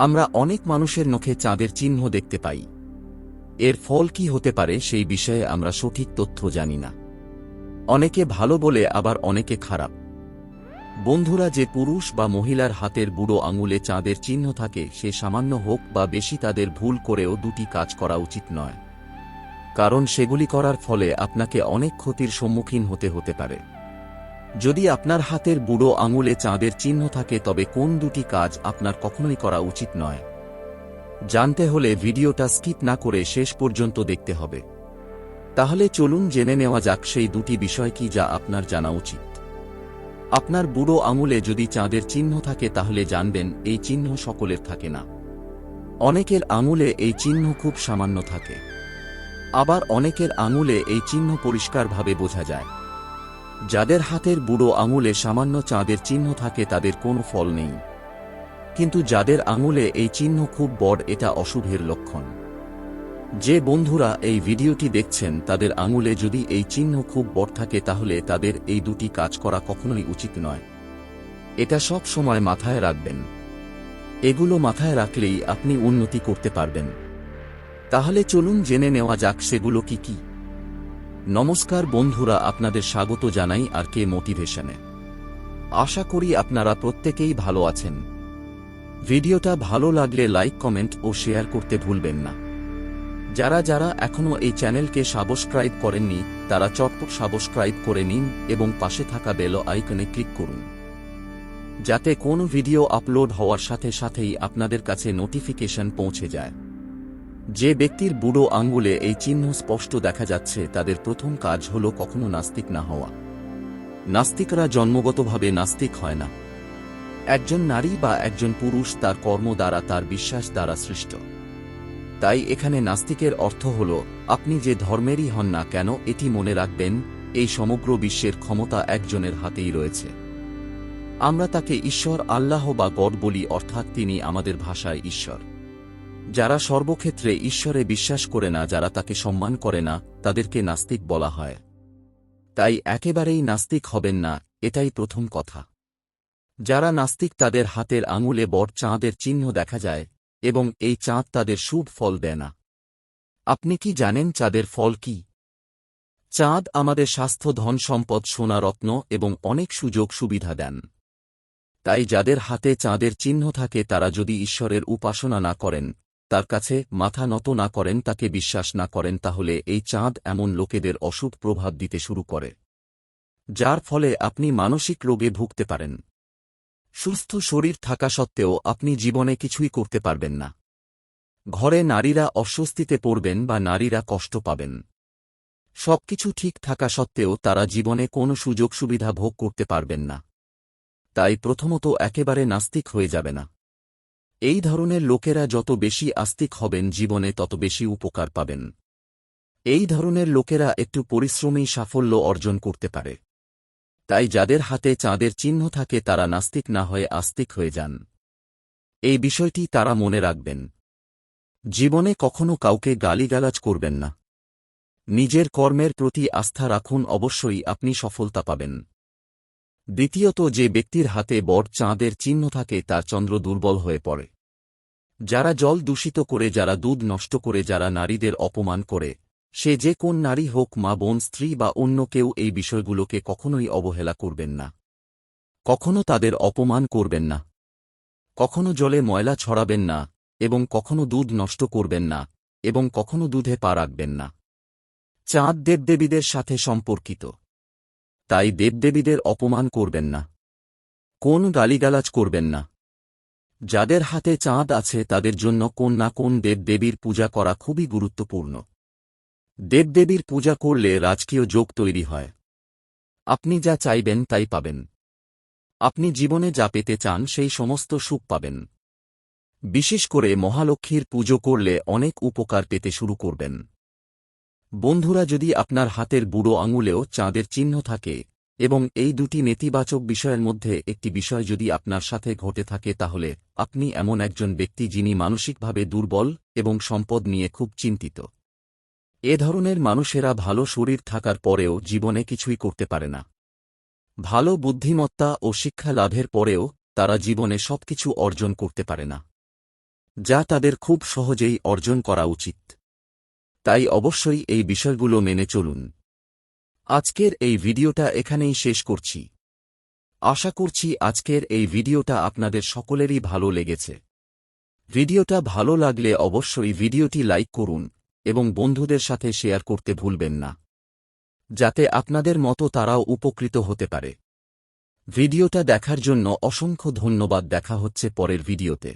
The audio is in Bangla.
আমরা অনেক মানুষের নখে চাঁদের চিহ্ন দেখতে পাই। এর ফল কি হতে পারে সেই বিষয়ে আমরা সঠিক তথ্য জানি না। অনেকে ভালো বলে, আবার অনেকে খারাপ। বন্ধুরা, যে পুরুষ বা মহিলার হাতের বুড়ো আঙুলে চাঁদের চিহ্ন থাকে, সে সামান্য হোক বা বেশি তাদের ভুল করেও দুটি কাজ করা উচিত নয়। কারণ সেগুলি করার ফলে আপনাকে অনেক ক্ষতির সম্মুখীন হতে হতে পারে। যদি আপনার হাতের বুড়ো আঙুলে চাঁদের চিহ্ন থাকে, তবে কোন দুটি কাজ আপনার কখনোই করা উচিত নয়। জানতে হলে ভিডিওটা স্কিপ না করে শেষ পর্যন্ত দেখতে হবে। তাহলে চলুন জেনে নেওয়া যাক সেই দুটি বিষয় কি যা আপনার জানা উচিত। আপনার বুড়ো আঙুলে যদি চাঁদের চিহ্ন থাকে, তাহলে জানবেন এই চিহ্ন সকলের থাকে না। অনেকের আঙুলে এই চিহ্ন খুব সামান্য থাকে। আবার অনেকের আঙুলে এই চিহ্ন পরিষ্কারভাবে বোঝা যায়। যাদের হাতের বুড়ো আঙুলে সামান্য চাঁদের চিহ্ন থাকে তাদের কোনো ফল নেই। কিন্তু যাদের আঙুলে এই চিহ্ন খুব বড়, এটা অশুভের লক্ষণ। যে বন্ধুরা এই ভিডিওটি দেখছেন, তাদের আঙুলে যদি এই চিহ্ন খুব বড় থাকে, তাহলে তাদের এই দুটি কাজ করা কখনোই উচিত নয়। এটা সব সময় মাথায় রাখবেন। এগুলো মাথায় রাখলেই আপনি উন্নতি করতে পারবেন। তাহলে চলুন জেনে নেওয়া যাক সেগুলো কি কি। নমস্কার বন্ধুরা, আপনাদের স্বাগত জানাই আর কে মোটিভেশনে। আশা করি আপনারা প্রত্যেকেই ভালো আছেন। ভিডিওটা ভালো লাগলে লাইক, কমেন্ট ও শেয়ার করতে ভুলবেন না। যারা যারা এখনও এই চ্যানেলকে সাবস্ক্রাইব করেননি, তারা চটপট সাবস্ক্রাইব করে নিন এবং পাশে থাকা বেল আইকনে ক্লিক করুন। যাতে কোনো ভিডিও আপলোড হওয়ার সাথে সাথেই আপনাদের কাছে নোটিফিকেশন পৌঁছে যায়। যে ব্যক্তির বুড়ো আঙ্গুলে এই চিহ্ন স্পষ্ট দেখা যাচ্ছে, তাদের প্রথম কাজ হল কখনো নাস্তিক না হওয়া। নাস্তিকরা জন্মগতভাবে নাস্তিক হয় না। একজন নারী বা একজন পুরুষ তার কর্ম দ্বারা তার বিশ্বাস দ্বারা সৃষ্ট। তাই এখানে নাস্তিকের অর্থ হল, আপনি যে ধর্মেরই হন না কেন, এটি মনে রাখবেন, এই সমগ্র বিশ্বের ক্ষমতা একজনের হাতেই রয়েছে। আমরা তাকে ঈশ্বর, আল্লাহ বা গড বলি, অর্থাৎ তিনি আমাদের ভাষায় ঈশ্বর। যারা সর্বক্ষেত্রে ঈশ্বরে বিশ্বাস করে না, যারা তাকে সম্মান করে না, তাদেরকে নাস্তিক বলা হয়। তাই একেবারেই নাস্তিক হবেন না, এটাই প্রথম কথা। যারা নাস্তিক তাদের হাতের আঙুলে বড় চাঁদের চিহ্ন দেখা যায়, এবং এই চাঁদ তাদের শুভ ফল দেয় না। আপনি কি জানেন চাঁদের ফল কি? চাঁদ আমাদের স্বাস্থ্য, ধন সম্পদ, সোনা, রত্ন এবং অনেক সুযোগ সুবিধা দেন। তাই যাদের হাতে চাঁদের চিহ্ন থাকে, তারা যদি ঈশ্বরের উপাসনা না করেন তার কাছে মাথা নত না করেন, তাকে বিশ্বাস না করেন, তাহলে এই চাঁদ এমন লোকেদের অশুভ প্রভাব দিতে শুরু করে, যার ফলে আপনি মানসিক রোগে ভুগতে পারেন। সুস্থ শরীর থাকা সত্ত্বেও আপনি জীবনে কিছুই করতে পারবেন না। ঘরে নারীরা অস্বস্তিতে পড়বেন বা নারীরা কষ্ট পাবেন। সবকিছু ঠিক থাকা সত্ত্বেও তারা জীবনে কোনো সুযোগ সুবিধা ভোগ করতে পারবেন না। তাই প্রথমত একেবারে নাস্তিক হয়ে যাবে না। এই ধরনের লোকেরা যত বেশি আস্তিক হবেন জীবনে তত বেশি উপকার পাবেন। এই ধরনের লোকেরা একটু পরিশ্রমী সাফল্য অর্জন করতে পারে। তাই যাদের হাতে চাঁদের চিহ্ন থাকে তারা নাস্তিক না হয়ে আস্তিক হয়ে যান। এই বিষয়টি তারা মনে রাখবেন। জীবনে কখনো কাউকে গালিগালাজ করবেন না। নিজের কর্মের প্রতি আস্থা রাখুন, অবশ্যই আপনি সফলতা পাবেন। দ্বিতীয়ত যে ব্যক্তির হাতে বড় চাঁদের চিহ্ন থাকে তার চন্দ্র দুর্বল হয়ে পড়ে। যারা জল দূষিত করে, যারা দুধ নষ্ট করে, যারা নারীদের অপমান করে, সে যে কোন নারী হোক, মা, বোন, স্ত্রী বা অন্য কেউ এই বিষয়গুলোকে কখনোই অবহেলা করবেন না। কখনো তাদের অপমান করবেন না। কখনো জলে ময়লা ছড়াবেন না এবং কখনো দুধ নষ্ট করবেন না এবং কখনো দুধে পা রাখবেন না। চাঁদ দেবদেবীদের সাথে সম্পর্কিত। তাই দেবদেবীদের অপমান করবেন না। কোন গালিগালাজ করবেন না। যাদের হাতে চাঁদ আছে তাদের জন্য কোন না কোন দেবদেবীর পূজা করা খুবই গুরুত্বপূর্ণ। দেবদেবীর পূজা করলে রাজকীয় যোগ তৈরি হয়। আপনি যা চাইবেন তাই পাবেন। আপনি জীবনে যা পেতে চান সেই সমস্ত সুখ পাবেন। বিশেষ করে মহালক্ষ্মীর পুজো করলে অনেক উপকার পেতে শুরু করবেন। বন্ধুরা যদি আপনার হাতের বুড়ো আঙুলেও চাঁদের চিহ্ন থাকে এবং এই দুটি নেতিবাচক বিষয়ের মধ্যে একটি বিষয় যদি আপনার সাথে ঘটে থাকে তাহলে আপনি এমন একজন ব্যক্তি যিনি মানসিকভাবে দুর্বল এবং সম্পদ নিয়ে খুব চিন্তিত। এ ধরনের মানুষেরা ভালো শরীর থাকার পরেও জীবনে কিছুই করতে পারে না। ভালো বুদ্ধিমত্তা ও শিক্ষা লাভের পরেও তারা জীবনে সবকিছু অর্জন করতে পারে না, যা তাদের খুব সহজেই অর্জন করা উচিত। তাই অবশ্যই এই বিষয়গুলো মেনে চলুন। আজকের এই ভিডিওটা এখানেই শেষ করছি। আশা করছি আজকের এই ভিডিওটা আপনাদের সকলেরই ভালো লেগেছে। ভিডিওটা ভালো লাগলে অবশ্যই ভিডিওটি লাইক করুন এবং বন্ধুদের সাথে শেয়ার করতে ভুলবেন না। যাতে আপনাদের মতো তারাও উপকৃত হতে পারে। ভিডিওটা দেখার জন্য অসংখ্য ধন্যবাদ। দেখা হচ্ছে পরের ভিডিওতে।